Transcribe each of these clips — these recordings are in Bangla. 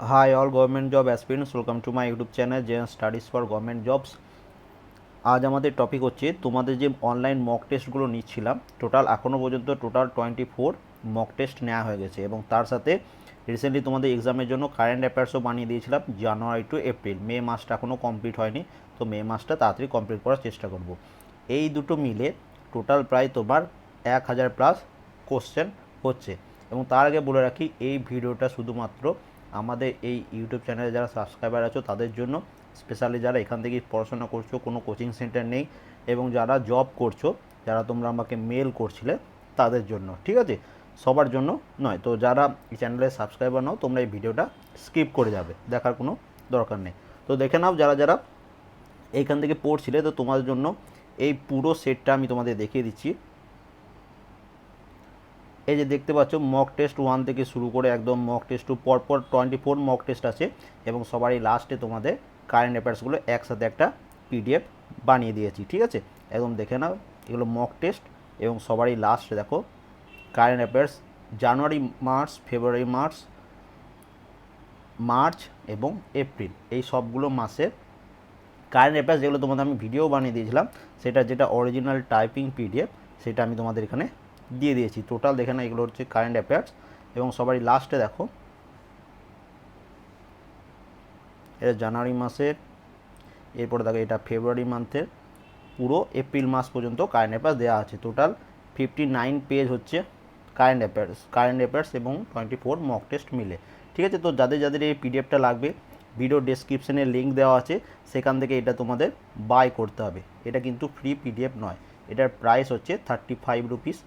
Hi, all government job aspirants, welcome to my YouTube channel JN Studies for Government Jobs. আজ আমাদের টপিক হচ্ছে, তোমাদের যে অনলাইন মক টেস্টগুলো নিচ্ছিলাম টোটাল এখনও পর্যন্ত total twenty four mock test নেওয়া হয়ে গেছে এবং তার সাথে রিসেন্টলি তোমাদের এক্সামের জন্য কারেন্ট অ্যাফেয়ার্সও বানিয়ে দিয়েছিলাম জানুয়ারি টু এপ্রিল মে মাসটা এখনও কমপ্লিট হয়নি, তো মে মাসটা তাড়াতাড়ি কমপ্লিট করার চেষ্টা করব। এই দুটো মিলে টোটাল প্রায় তোমার এক হাজার প্লাস কোশ্চেন হচ্ছে। এবং তার আগে বলে রাখি, এই ভিডিওটা শুধুমাত্র আমাদের এই ইউটিউব চ্যানেলে যারা সাবস্ক্রাইবার আছো, তাদের জন্য স্পেশালি যারা এখান থেকে পড়াশোনা করছ, কোনো কোচিং সেন্টার নেই এবং যারা জব করছ, যারা তোমরা আমাকে মেল করছিলে, তাদের জন্য, ঠিক আছে? সবার জন্য নয়। তো যারা এই চ্যানেলের সাবস্ক্রাইবার নাও, তোমরা এই ভিডিওটা স্কিপ করে যাবে, দেখার কোনো দরকার নেই। তো দেখে নাও যারা যারা এইখান থেকে পড়ছিলে, তো তোমাদের জন্য এই পুরো সেটটা আমি তোমাদের দেখিয়ে দিচ্ছি। এই যে দেখতে পাচ্ছ মক টেস্ট ওয়ান থেকে শুরু করে একদম মক টেস্ট টু পরপর টোয়েন্টি ফোর মক টেস্ট আছে এবং সবারই লাস্টে তোমাদের কারেন্ট অ্যাফেয়ার্সগুলো একসাথে একটা পিডিএফ বানিয়ে দিয়েছি, ঠিক আছে? একদম দেখে নাও, এগুলো মক টেস্ট এবং সবারই লাস্টে দেখো current affairs January March February March March এবং এপ্রিল এই সবগুলো মাসের কারেন্ট অ্যাফেয়ার্স যেগুলো তোমাদের আমি ভিডিও বানিয়ে দিয়েছিলাম, সেটা যেটা অরিজিনাল টাইপিং পিডিএফ সেটা আমি তোমাদের এখানে দিয়ে দিয়েছি। টোটাল দেখে না এগুলো হচ্ছে কারেন্ট অ্যাফেয়ার্স এবং সবারই লাস্টে দেখো। এটা জানুয়ারি মাসের, এরপরে দেখো এটা ফেব্রুয়ারি মান্থের পুরো এপ্রিল মাস পর্যন্ত কারেন্ট অ্যাফেয়ার্স দেওয়া আছে। টোটাল ফিফটি নাইন পেজ হচ্ছে কারেন্ট অ্যাফেয়ার্স কারেন্ট অ্যাফেয়ার্স এবং টোয়েন্টি ফোর মক টেস্ট মিলে। ঠিক আছে? তো যাদের যাদের এই পিডিএফটা লাগবে ভিডিও ডেসক্রিপশনে লিঙ্ক দেওয়া আছে, সেখান থেকে এটা তোমাদের বাই করতে হবে। এটা কিন্তু ফ্রি পিডিএফ নয়। এটার প্রাইস হচ্ছে থার্টি ফাইভ রুপিস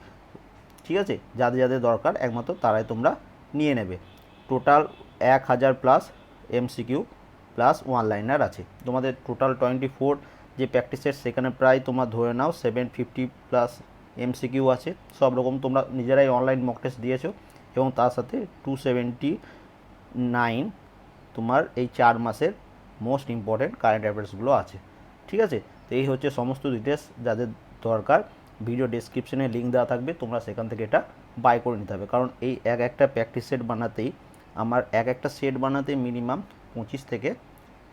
ঠিক আছে? যাদের যাদের দরকার, একমাত্র তারাই তোমরা নিয়ে নেবে। টোটাল এক হাজার plus MCQ plus one liner আছে। তোমাদের টোটাল টোয়েন্টি ফোর যে প্র্যাকটিসের সেখানে প্রায় তোমার ধরে নাও সেভেন ফিফটি প্লাস এমসিকিউ আছে। সব রকম তোমরা নিজেরাই অনলাইন মক টেস্ট দিয়েছ এবং তার সাথে টু সেভেন্টি নাইন তোমার এই চার মাসের মোস্ট ইম্পর্ট্যান্ট কারেন্ট অ্যাফেয়ার্সগুলো আছে। ঠিক আছে? তো এই হচ্ছে সমস্ত ডিটেলস যাদের দরকার। ভিডিও ডেসক্রিপশনে লিঙ্ক দেওয়া থাকবে, তোমরা সেখান থেকে এটা বাই করে নিতে হবে। কারণ এই এক একটা প্র্যাকটিস সেট বানাতেই, আমার এক একটা সেট বানাতে মিনিমাম পঁচিশ থেকে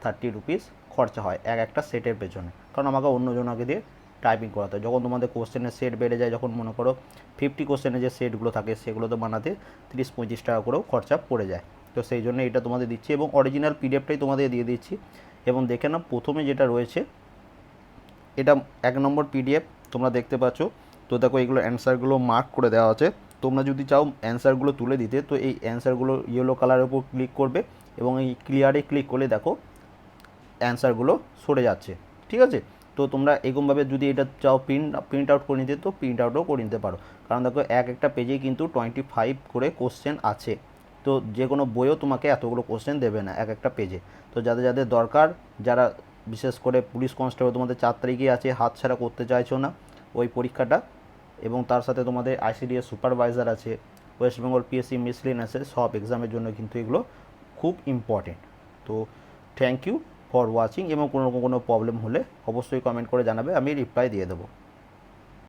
থার্টি রুপিস খরচা হয় এক একটা সেটের পেছনে। কারণ আমাকে অন্যজনকে দিয়ে টাইপিং করাতে হয়। যখন তোমাদের কোশ্চেনের সেট বেড়ে যায়, যখন মনে করো ফিফটি কোশ্চেনের যে সেটগুলো থাকে, সেগুলো তো বানাতে তিরিশ পঁয়ত্রিশ টাকা করেও খরচা পড়ে যায়। তো সেই জন্য এটা তোমাদের দিচ্ছি এবং অরিজিনাল পিডিএফটাই তোমাদের দিয়ে দিচ্ছি। এবং দেখে নাও, প্রথমে যেটা রয়েছে, এটা এক নম্বর পিডিএফ তোমরা দেখতে পাচ্ছ। তো দেখো এগুলো অ্যান্সারগুলো মার্ক করে দেওয়া আছে। তোমরা যদি চাও অ্যান্সারগুলো তুলে দিতে, তো এই অ্যান্সারগুলো ইয়েলো কালারের উপর ক্লিক করবে এবং এই ক্লিয়ারে ক্লিক করলে দেখো অ্যান্সারগুলো সরে যাচ্ছে। ঠিক আছে? তো তোমরা এরকমভাবে যদি এটা চাও প্রিন্ট প্রিন্ট আউট করে নিতে, তো প্রিন্ট আউটও করে নিতে পারো। কারণ দেখো এক একটা পেজেই কিন্তু টোয়েন্টি ফাইভ করে কোশ্চেন আছে। তো যে কোনো বইও তোমাকে এতগুলো কোশ্চেন দেবে না এক একটা পেজে তো যাদের যাদের দরকার, যারা বিশেষ করে পুলিশ কনস্টেবল তোমাদের চার তারিখে আছে, হাত ছাড়া করতে চাইছো না ওই পরীক্ষাটা। এবং তার সাথে তোমাদের আইসিডিএস সুপারভাইজার আছে ওয়েস্ট বেঙ্গল পিএসসি মিসলিন আছে, সব এক্সামের জন্য কিন্তু এগুলো খুব ইম্পর্টেন্ট তো থ্যাংক ইউ ফর ওয়াচিং এবং কোনো রকম কোনো প্রবলেম হলে অবশ্যই কমেন্ট করে জানাবে, আমি রিপ্লাই দিয়ে দেবো।